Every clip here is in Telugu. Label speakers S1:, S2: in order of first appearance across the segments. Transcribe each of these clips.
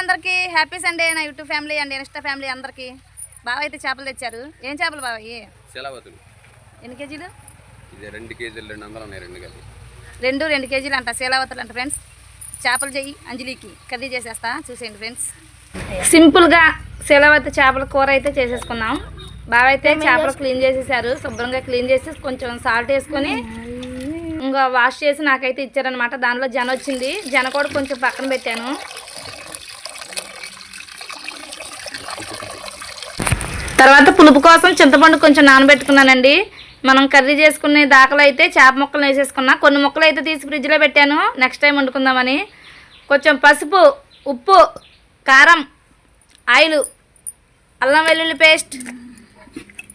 S1: అందరికీ హ్యాపీ సండే నా YouTube family and insta family అందరికీ. బావ అయితే చేపలు తెచ్చారు. ఏం చేపలు బావ?
S2: శిలావతులు.
S1: ఎన్ని కేజీలు?
S2: ఇది రెండు కేజీలు రెండు వందలు ఉన్నాయి రెండు కలిపి
S1: రెండు రెండు కేజీలు అంట శీలావతలు అంట ఫ్రెండ్స్. చేపలు చెయ్యి అంజలికి కర్రీ చేసేస్తా చూసేయండి ఫ్రెండ్స్. సింపుల్గా శీలావతి చేపల కూర అయితే చేసేసుకున్నాం. బావ అయితే చేపలు క్లీన్ చేసేసారు శుభ్రంగా క్లీన్ చేసి కొంచెం సాల్ట్ వేసుకొని ఇంకా వాష్ చేసి నాకైతే ఇచ్చారనమాట దానిలో జన వచ్చింది. జన కూడా కొంచెం పక్కన పెట్టాను. తర్వాత పులుపు కోసం చింతపండు కొంచెం నానబెట్టుకున్నానండి. మనం కర్రీ చేసుకునే దాకలు అయితే చేప ముక్కలు వేసేసుకున్నా. కొన్ని ముక్కలు అయితే తీసి ఫ్రిడ్జ్లో పెట్టాను. నెక్స్ట్ టైం వండుకుందామని. కొంచెం పసుపు ఉప్పు కారం ఆయిల్ అల్లం వెల్లుల్లి పేస్ట్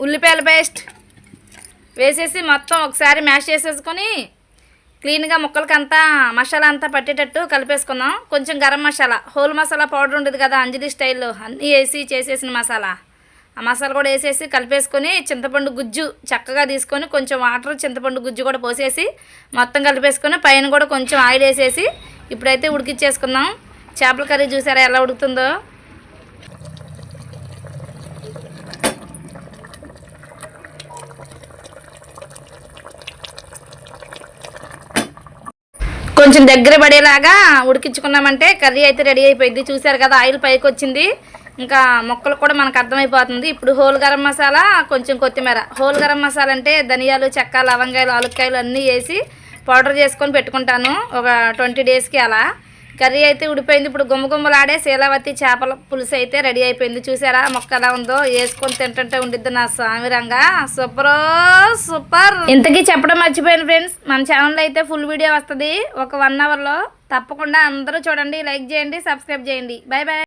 S1: ఉల్లిపాయల పేస్ట్ వేసేసి మొత్తం ఒకసారి మ్యాష్ చేసేసుకొని క్లీన్గా ముక్కలకి అంతా మసాలా అంతా పట్టేటట్టు కలిపేసుకుందాం. కొంచెం గరం మసాలా హోల్ మసాలా పౌడర్ ఉండదు కదా అంజలి స్టైల్లో అన్నీ వేసి చేసేసిన మసాలా. ఆ మసాలా కూడా వేసేసి కలిపేసుకొని చింతపండు గుజ్జు చక్కగా తీసుకొని కొంచెం వాటర్ చింతపండు గుజ్జు కూడా పోసేసి మొత్తం కలిపేసుకొని పైన కూడా కొంచెం ఆయిల్ వేసేసి ఇప్పుడైతే ఉడికిచ్చేసుకుందాం. చేపల కర్రీ చూసారా ఎలా ఉడుకుతుందో? కొంచెం దగ్గర పడేలాగా ఉడికించుకున్నామంటే కర్రీ అయితే రెడీ అయిపోయింది. చూసారు కదా ఆయిల్ పైకి వచ్చింది ఇంకా మొక్కలు కూడా మనకు అర్థమైపోతుంది. ఇప్పుడు హోల్ గరం మసాలా కొంచెం కొత్తిమీర. హోల్ గరం మసాలా అంటే ధనియాలు చెక్క లవంగాయలు ఆలుక్కాయలు అన్నీ వేసి పౌడర్ చేసుకొని పెట్టుకుంటాను. ఒక ట్వంటీ డేస్కి అలా. కర్రీ అయితే ఉడిపోయింది. ఇప్పుడు గుమ్మ గుమ్మలాడే శీలావతి చేపల పులుసు అయితే రెడీ అయిపోయింది. చూసారా మొక్క ఎలా ఉందో? వేసుకొని తింటుంటే ఉండిద్ది నా స్వామిరంగా సూపర్ సూపర్! ఇంతకీ చెప్పడం మర్చిపోయాను ఫ్రెండ్స్. మన ఛానల్లో అయితే ఫుల్ వీడియో వస్తుంది. ఒక వన్ అవర్లో తప్పకుండా అందరూ చూడండి లైక్ చేయండి సబ్స్క్రైబ్ చేయండి. Bye bye